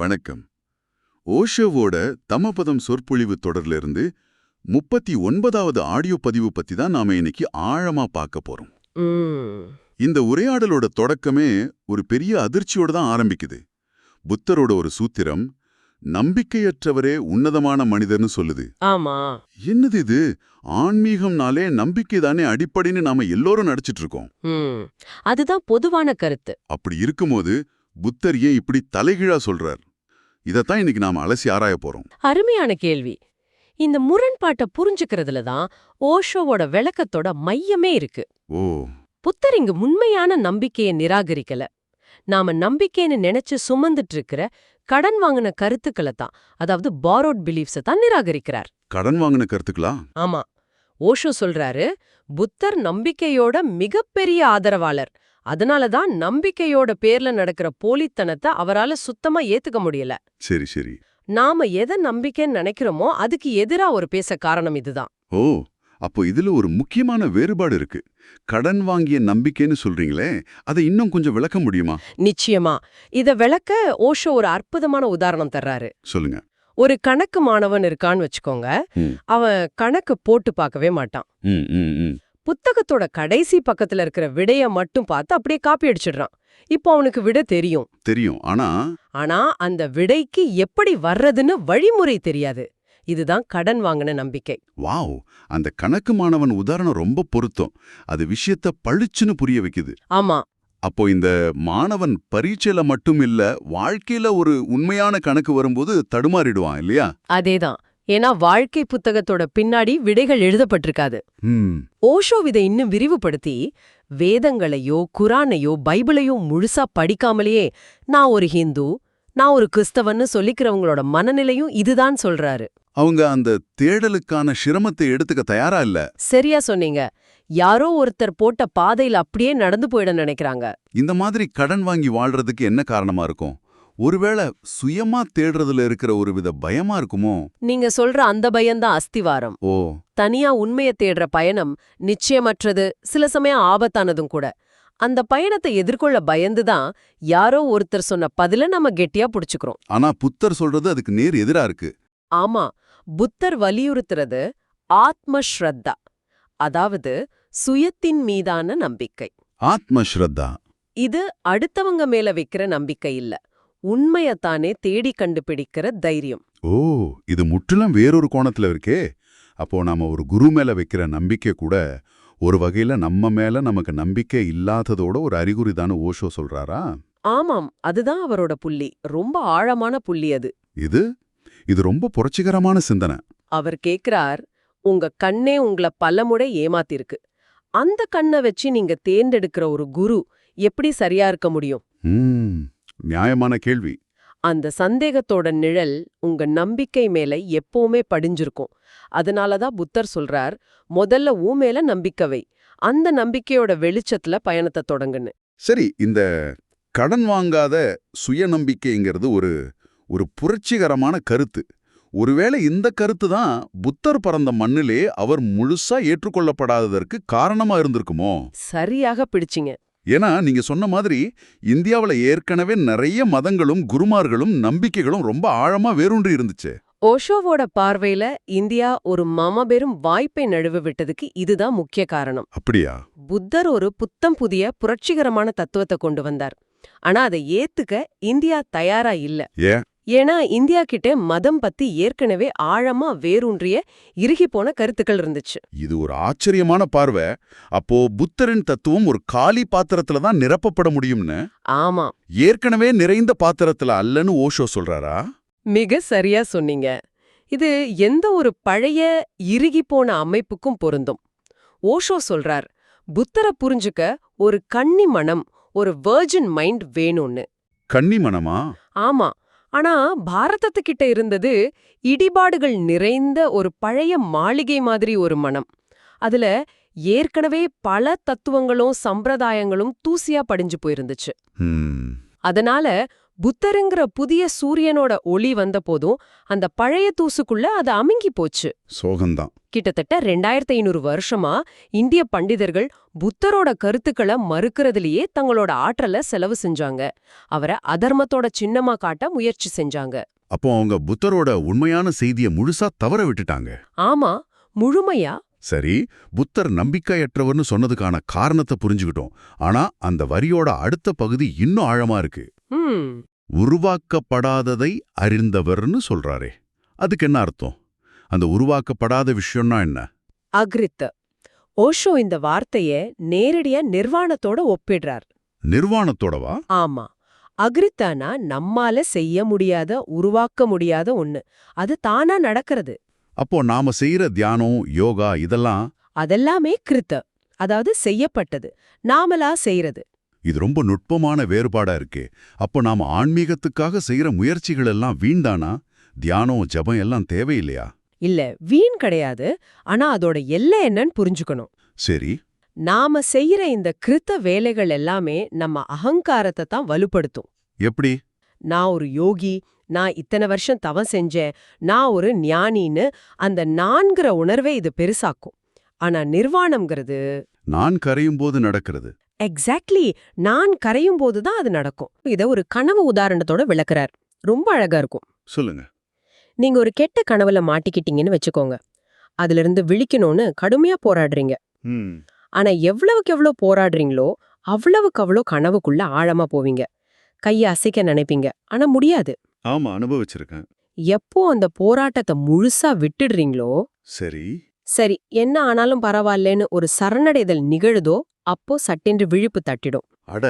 வணக்கம். ஓஷோவோட தமபதம் சொற்பொழிவு தொடர்ல இருந்து முப்பத்தி ஒன்பதாவது ஆடியோ பதிவு பத்தி தான் நாம இன்னைக்கு ஆழமா பார்க்க போறோம். இந்த உரையாடலோட தொடக்கமே ஒரு பெரிய அதிர்ச்சியோட தான் ஆரம்பிக்குது. புத்தரோட ஒரு சூத்திரம் நம்பிக்கையற்றவரே உன்னதமான மனிதர்னு சொல்லுது. ஆமா. என்னது இது? ஆன்மீகம்னாலே நம்பிக்கை தானே அடிப்படைன்னு நாம எல்லோரும் நடிச்சிட்டு இருக்கோம். அதுதான் பொதுவான கருத்து. அப்படி இருக்கும்போது புத்தர் ஏன் இப்படி தலைகீழா சொல்றார்? இதத்தான் இன்னைக்கு நாம அலசி ஆராய போறோம். அருமையான கேள்வி. இந்த முரண்பாட்டை புரிஞ்சுக்கிறதுல தான் ஓஷோவோட விளக்கத்தோட மையமே இருக்கு. ஓ. புத்தர் இங்கு உண்மையான நம்பிக்கையை நிராகரிக்கல. நாம நம்பிக்கைன்னு நினைச்சு சுமந்துட்டு இருக்கிற கடன் வாங்கின கருத்துக்களை தான் அதாவது பாரோட் பிலீஃப்ஸை தான் நிராகரிக்கிறார். கடன் வாங்கின கருத்துக்களா? ஆமா. ஓஷோ சொல்றாரு புத்தர் நம்பிக்கையோட மிகப்பெரிய ஆதரவாளர். அதனால தான் நம்பிக்கையோட பேர்ல நடக்கிற போலித்தனத்தை அவரால சுத்தமா ஏத்துக்க முடியல. சரி சரி. நாம எதை நம்பிக்கைன்னு நினைக்கிறோமோ அதுக்கு எதிரா ஒரு பேச காரணம் இதுதான். ஓ அப்போ இதுல ஒரு முக்கியமான வேறுபாடு இருக்கு. கடன் வாங்கிய நம்பிக்கைன்னு சொல்றீங்களே அதை இன்னும் கொஞ்சம் விளக்க முடியுமா? நிச்சயமா. இத விளக்க ஓஷோ ஒரு அற்புதமான உதாரணம் தர்றாரு. சொல்லுங்க. ஒரு கணக்கு மாணவன் இருக்கான்னு வச்சுக்கோங்க. அவன் கணக்கு போட்டு பார்க்கவே மாட்டான். புத்தகத்தோட கடைசி பக்கத்துல இருக்கிற விடைய மட்டும் பார்த்து அப்படியே காப்பி அடிச்சிடுறான். இப்போ அவனுக்கு விட தெரியும். தெரியும். ஆனா? ஆனா அந்த விடைக்கு எப்படி வர்றதுன்னு வழிமுறை தெரியாது. இதுதான் கடன் வாங்கின நம்பிக்கை. வாவ்! அந்த கணக்கு மாணவன் உதாரணம் ரொம்ப பொருத்தம். அது விஷயத்த பளிச்சுன்னு புரிய வைக்குது. ஆமா. அப்போ இந்த மாணவன் பரீட்சையில மட்டும் இல்ல வாழ்க்கையில ஒரு உண்மையான கணக்கு வரும்போது தடுமாறிடுவான் இல்லையா? அதேதான். ஏன்னா வாழ்க்கை புத்தகத்தோட பின்னாடி விடைகள் எழுதப்பட்டிருக்காது. ஓஷோ இதை இன்னும் விரிவுபடுத்தி வேதங்களையோ குரானையோ பைபிளையோ முழுசா படிக்காமலேயே நான் ஒரு ஹிந்து நான் ஒரு கிறிஸ்தவன்னு சொல்லிக்கிறவங்களோட மனநிலையும் இதுதான் சொல்றாரு. அவங்க அந்த தேடலுக்கான சிரமத்தை எடுத்துக்க தயாரா இல்ல? சரியா சொன்னீங்க. யாரோ ஒருத்தர் போட்ட பாதையில அப்படியே நடந்து போயிட நினைக்கிறாங்க. இந்த மாதிரி கடன் வாங்கி வாழ்றதுக்கு என்ன காரணமா இருக்கும்? ஒருவேளை சுயமா தேடுறதுல இருக்கிற ஒரு வித பயமா இருக்குமோ? நீங்க சொல்ற அந்த பயம்தான் அஸ்திவாரம். ஓ. தனியா உண்மைய தேடுற பயணம் நிச்சயமற்றது சில சமயம் ஆபத்தானதும் கூட. அந்த பயணத்தை எதிர்கொள்ள பயந்துதான் யாரோ ஒருத்தர் சொன்ன பதில நம்ம கெட்டியா புடிச்சுக்கிறோம். ஆனா புத்தர் சொல்றது அதுக்கு நேர் எதிரா இருக்கு. ஆமா புத்தர் வலியுறுத்துறது ஆத்ம ஸ்ரத்தா அதாவது சுயத்தின் மீதான நம்பிக்கை. ஆத்ம ஸ்ரத்தா இது அடுத்தவங்க மேல வைக்கிற நம்பிக்கை இல்ல. உண்மையத்தானே தேடி கண்டுபிடிக்கிற தைரியம். ஓ இது முற்றிலும் வேறொரு கோணத்துல இருக்கே. அப்போ நாம ஒரு குரு மேல வைக்கிற நம்பிக்கை கூட ஒரு வகையில நம்ம மேல நமக்கு நம்பிக்கை இல்லாததோட ஒரு அறிகுறி ஓஷோ சொல்றாரா? ஆமாம் அதுதான் அவரோட புள்ளி. ரொம்ப ஆழமான புள்ளி அது. இது? இது ரொம்ப புரட்சிகரமான சிந்தனை. அவர் கேக்குறார் உங்க கண்ணே உங்கள பலமுறை ஏமாத்திருக்கு. அந்த கண்ணை வச்சு நீங்க தேர்ந்தெடுக்கிற ஒரு குரு எப்படி சரியா இருக்க முடியும்? ம். நியாயமான கேள்வி. அந்த சந்தேகத்தோட நிழல் உங்க நம்பிக்கை மேல எப்பவுமே படிஞ்சிருக்கும். அதனாலதான் புத்தர் சொல்றார் முதல்ல ஊ மேல நம்பிக்கை வை. அந்த நம்பிக்கையோட வெளிச்சத்துல பயணத்தை தொடங்குன்னு. சரி இந்த கடன் வாங்காத சுயநம்பிக்கைங்கிறது ஒரு ஒரு புரட்சிகரமான கருத்து. ஒருவேளை இந்த கருத்து தான் புத்தர் பறந்த மண்ணிலே அவர் முழுசா ஏற்றுக்கொள்ளப்படாததற்கு காரணமா இருந்திருக்குமோ? சரியாக பிடிச்சிங்க. ஏன்னா நீங்க சொன்ன மாதிரி இந்தியாவுல ஏற்கனவே நிறைய மதங்களும் குருமார்களும் நம்பிக்கைகளும் ரொம்ப ஆழமா வேரூன்றி இருந்துச்சு. ஓஷோவோட பார்வையில இந்தியா ஒரு மமபெரும் வாய்ப்பை நழுவ விட்டதுக்கு இதுதான் முக்கிய காரணம். அப்படியா? புத்தர் ஒரு புத்தம் புதிய புரட்சிகரமான தத்துவத்தை கொண்டு வந்தார். ஆனா அதை ஏத்துக்க இந்தியா தயாரா இல்ல. ஏன்? ஏன்னா இந்தியா கிட்ட மதம் பத்தி ஏற்கனவே ஆழமா வேரூன்றிய இறுகி போன கருத்துக்கள் இருந்துச்சு. இது ஒரு ஆச்சரியமான பார்வை. அப்போ புத்தரின் தத்துவம் ஒரு காலி பாத்திரத்துல தான் நிரப்பப்பட முடியும்னு? ஆமா. ஏற்கனவே நிறைந்த பாத்திரத்துல அல்லன்னு ஓஷோ சொல்றாரா? மிக சரியா சொன்னீங்க. இது எந்த ஒரு பழைய இறுகி போன அமைப்புக்கும் பொருந்தும். ஓஷோ சொல்றார் புத்தரை புரிஞ்சுக்க ஒரு கன்னி மனம் ஒரு வெர்ஜின் மைண்ட் வேணும்னு. கன்னி மனமா? ஆமா. ஆனா பாரதத்துக்கிட்ட இருந்தது இடிபாடுகள் நிறைந்த ஒரு பழைய மாளிகை மாதிரி ஒரு மனம். அதுல ஏற்கனவே பல தத்துவங்களும் சம்பிரதாயங்களும் தூசியா படிஞ்சு போயிருந்துச்சு. அதனால புத்தருங்கிற புதிய சூரியனோட ஒளி வந்த போதும் அந்த பழைய தூசுக்குள்ள அது அமுங்கி போச்சு. சோகம்தான். கிட்டத்தட்ட ரெண்டாயிரத்தி ஐநூறு வருஷமா இந்திய பண்டிதர்கள் புத்தரோட கருத்துக்களை மறுக்கிறதுலயே தங்களோட ஆற்றலை செலவு செஞ்சாங்க. அவரை அதர்மத்தோட சின்னமா காட்ட முயற்சி செஞ்சாங்க. அப்போ அவங்க புத்தரோட உண்மையான செய்தியை முழுசா தவற விட்டுட்டாங்க. ஆமா முழுமையா? சரி புத்தர் நம்பிக்கையற்றவர்னு சொன்னதுக்கான காரணத்தை புரிஞ்சுக்கிட்டோம். ஆனா அந்த வரியோட அடுத்த பகுதி இன்னும் ஆழமா இருக்கு. உருவாக்கப்படாததை அறிந்தவர்னு சொல்றாரே. அதுக்கு என்ன அர்த்தம்? அந்த உருவாக்கப்படாத விஷயம்னா என்ன? அக்ரித்த. ஓஷோ இந்த வார்த்தைய நேரடியா நிர்வாணத்தோட ஒப்பிடுறார். நிர்வாணத்தோடவா? ஆமா. அக்ரித்தானா நம்மால செய்ய முடியாத உருவாக்க முடியாத ஒண்ணு. அது தானா நடக்கிறது. அப்போ நாம செய்யற தியானம் யோகா இதெல்லாம் அதெல்லாமே கிருத்த. அதாவது செய்யப்பட்டது. நாமலா செய்யறது இது ரொம்ப நுட்பமான வேறுபாடா இருக்கே. அப்போ நாம ஆன்மீகத்துக்காக செய்யற முயற்சிகள் எல்லாம் வீண்தானா? தியானம் ஜபம் எல்லாம் தேவையில்லையா? இல்ல வீண் கிடையாது. ஆனா அதோட எல்லை என்னன்னு புரிஞ்சுக்கணும். சரி. நாம செய்யற இந்த கிருத்த வேலைகள் எல்லாமே நம்ம அகங்காரத்தை தான் வலுப்படுத்தும். எப்படி? நான் ஒரு யோகி நான் இத்தனை வருஷம் தவம் செஞ்சேன் நான் ஒரு ஞானின்னு அந்த நான்கிற உணர்வை இது பெருசாக்கும். ஆனா நிர்வாணம்ங்கிறது நான் கரையும் போது நடக்கிறது. எக்ஸாக்ட்லி நான் கரையும் போது தான் அது நடக்கும். இத ஒரு கனவு உதாரணத்தோட விளக்குறார். ரொம்ப அழகா இருக்கும். சொல்லுங்க. நீங்க ஒரு கெட்ட கனவுல மாட்டிக்கிட்டீங்கன்னு வச்சுக்கோங்க. அதுல இருந்து விழிக்கணும்னு கடுமையா போராடுறீங்க. ஆனா எவ்வளவுக்கு எவ்வளவு போராடுறீங்களோ அவ்வளவுக்கு அவ்வளோ கனவுக்குள்ள ஆழமா போவீங்க. கைய அசைக்க நினைப்பீங்க. ஆனா முடியாது. ஆமா அனுபவிச்சிருக்கேன். எப்போ அந்த போராட்டத்தை முழுசா விட்டுடுறீங்களோ சரி. சரி என்ன ஆனாலும் பரவாயில்லைன்னு ஒரு சரணடைதல் நிகழுதோ அப்போ சட்டென்று விழிப்பு தட்டிடும். அட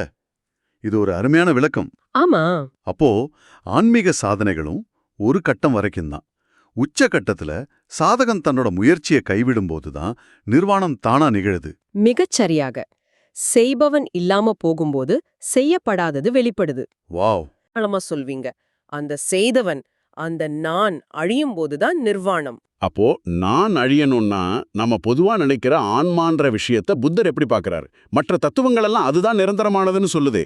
இது ஒரு அருமையான விளக்கம். ஆமா. அப்போ ஆன்மீக சாதனைகளும் ஒரு கட்டம் வரைக்கும் தான். உச்சகட்டத்துல சாதகன் தன்னோட முயற்சியை கைவிடும்போது தான் நிர்வாணம் தானா நிகழுது. மிகச்சரியாக செய்பவன் இல்லாம போகும்போது செய்யப்படாதது வெளிப்படுது. வாவ். சொல்வீங்க. அந்த செய்தவன் அந்த நான் அழியும் போதுதான் நிர்வாணம். அப்போ நான் அழியணும்னா நம்ம பொதுவா நினைக்கிற ஆன்மான்ற விஷயத்த புத்தர் எப்படி பார்க்கறாரு? மற்ற தத்துவங்கள் எல்லாம் அதுதான் நிரந்தரமானதுன்னு சொல்லுதே.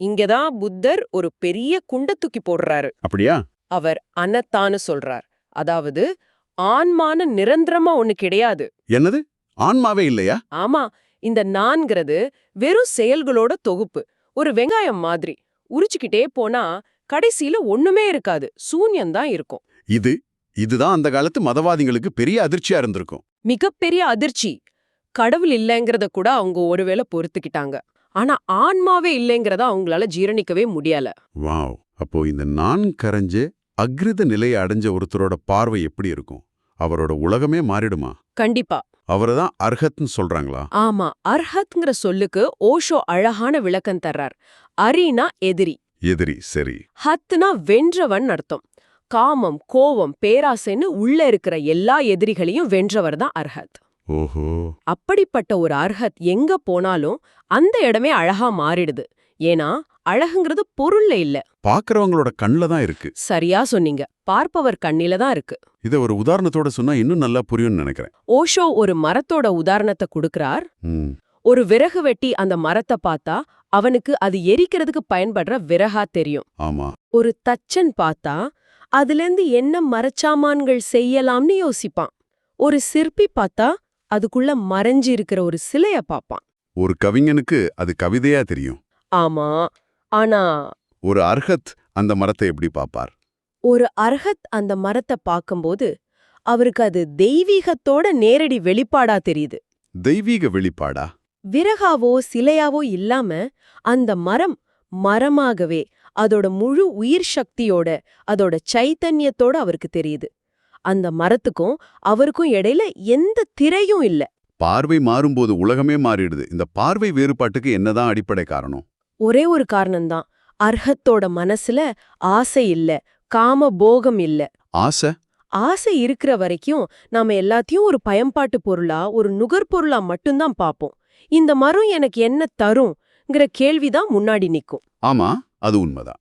இங்கதான் புத்தர் ஒரு பெரிய குண்ட தூக்கி போடுறாரு. அப்படியா? அவர் அனத்தான்னு சொல்றார். அதாவது ஆன்மான நிரந்தரமா ஒண்ணு கிடையாது. என்னது? ஆன்மாவே இல்லையா? ஆமா இந்த நான்கிறது வெறும் செயல்களோட தொகுப்பு. ஒரு வெங்காயம் மாதிரி உரிச்சுக்கிட்டே போனா கடைசியில ஒண்ணுமே இருக்காது. சூன்யம்தான் இருக்கும். இது இதுதான் அந்த காலத்து மதவாதிகளுக்கு பெரிய அதிர்ச்சியா இருந்திருக்கும். மிகப்பெரிய அதிர்ச்சி. கடவுள் இல்லைங்கிறத கூட அவங்க ஒருவேளை பொறுத்துக்கிட்டாங்க. ஆனா ஆன்மாவே இல்லைங்கிறத அவங்களால ஜீரணிக்கவே முடியல. வாவ். அப்போ இந்த நான் கரைஞ்சு அக்ரித நிலையை அடைஞ்ச ஒருத்தரோட பார்வை எப்படி இருக்கும்? அவரோட உலகமே மாறிடுமா? கண்டிப்பா. அவரை தான் அர்ஹத்னு சொல்றாங்களா? ஆமா. அர்ஹத்ங்கிற சொல்லுக்கு ஓஷோ அழகான விளக்கம் தர்றார். அரினா எதிரி. எதிரி சரி ஹத்னா வென்றவன் அர்த்தம். காமம் கோவம் பேராசைன்னு உள்ள இருக்கிற எல்லா எதிரிகளையும் வென்றவர் தான் அர்ஹத். ஓஹோ. அப்படிப்பட்ட ஒரு அர்ஹத் எங்க போனாலும் அந்த இடமே அழகா மாறிடுது. ஏன்னா அழகுங்கிறது பொருள்ல இல்ல. பாக்குறவங்களோட கண்ணுல தான் இருக்கு. சரியா சொன்னீங்க. பார்ப்பவர் கண்ணில தான் இருக்கு. இதை ஒரு உதாரணத்தோட சொன்னா இன்னும் நல்லா புரியும்னு நினைக்கிறேன். ஓஷோ ஒரு மரத்தோட உதாரணத்தை கொடுக்கறார். ஒரு விறகு வெட்டி அந்த மரத்தை பார்த்தா அவனுக்கு அது எரிக்கிறதுக்கு பயன்படுற விறகா தெரியும். ஆமா. ஒரு தச்சன் பார்த்தா அதுலேருந்து என்ன மரச்சாமான்கள் செய்யலாம்னு யோசிப்பான். ஒரு சிற்பி பார்த்தா அதுக்குள்ள மறைஞ்சு இருக்கிற ஒரு சிலைய பாப்பான் ஒரு கவிஞனுக்கு அது கவிதையா தெரியும். ஆமா. ஆனா ஒரு அர்ஹத் அந்த மரத்தை எப்படி பாப்பார் ஒரு அர்ஹத் அந்த மரத்தை பார்க்கும்போது அவருக்கு அது தெய்வீகத்தோட நேரடி வெளிப்பாடா தெரியுது. தெய்வீக வெளிப்பாடா? விறகாவோ சிலையாவோ இல்லாம அந்த மரம் மரமாகவே அதோட முழு உயிர் சக்தியோட அதோட சைத்தன்யத்தோட அவருக்கு தெரியுது. அந்த மரத்துக்கும் அவருக்கும் இடையில எந்த திரையும் இல்ல. பார்வை மாறும்போது உலகமே மாறிடுது. இந்த பார்வை வேறுபாட்டுக்கு என்னதான் அடிப்படை காரணம்? ஒரே ஒரு காரணம்தான். அர்ஹத்தோட மனசுல ஆசை இல்ல. காம போகம் இல்ல. ஆசை? ஆசை இருக்கிற வரைக்கும் நாம எல்லாத்தையும் ஒரு பயன்பாட்டு பொருளா ஒரு நுகர்பொருளா மட்டும்தான் பார்ப்போம். இந்த மரம் எனக்கு என்ன தரும்ங்கிற கேள்விதான் முன்னாடி நிக்கும் ஆமா அது உண்மைதான்.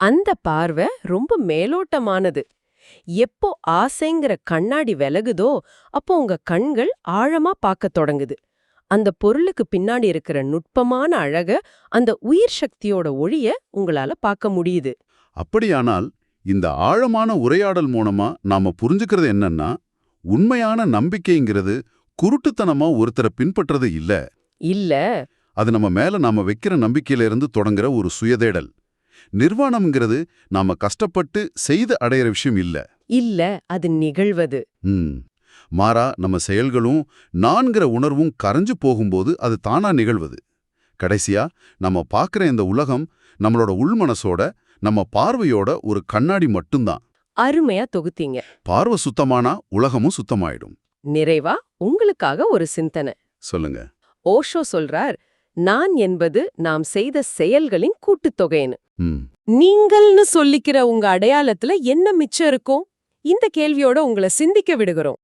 அந்த பார்வை ரொம்ப மேலோட்டமானது. எப்போ ஆசைங்கிற கண்ணாடி விலகுதோ அப்போ உங்க கண்கள் ஆழமா பார்க்கத் தொடங்குது. அந்த பொருளுக்கு பின்னாடி இருக்கிற நுட்பமான அழக அந்த உயிர் சக்தியோட ஒளிய உங்களால பார்க்க முடியுது. அப்படியானால் இந்த ஆழமான உரையாடல் மூலமா நாம புரிஞ்சுக்கிறது என்னன்னா உண்மையான நம்பிக்கைங்கிறது குருட்டுத்தனமா ஒருத்தரை பின்பற்றது இல்ல. இல்ல. அது நம்ம மேல நாம வைக்கிற நம்பிக்கையில இருந்து தொடங்குற ஒரு சுயதேடல். நிர்வாணம்ங்கிறது நாம கஷ்டப்பட்டு செய்து அடையிற விஷயம் இல்ல. இல்ல அது நிகழ்வது. மாறா நம்ம செயல்களும் நான்கிற உணர்வும் கரைஞ்சு போகும்போது அது தானா நிகழ்வது. கடைசியா நம்ம பார்க்குற இந்த உலகம் நம்மளோட உள்மனசோட நம்ம பார்வையோட ஒரு கண்ணாடி மட்டும்தான். அருமையா தொகுத்தீங்க. பார்வை சுத்தமானா உலகமும் சுத்தமாயிடும். நிறைவா உங்களுக்காக ஒரு சிந்தனை. சொல்லுங்க. ஓஷோ சொல்றார் நான் என்பது நாம் செய்த செயல்களின் கூட்டுத்தொகைன்னு. நீங்கள்னு சொல்லிக்கிற உங்க அடையாளத்துல என்ன மிச்சம் இருக்கும்? இந்த கேள்வியோட உங்களை சிந்திக்க விடுகிறோம்.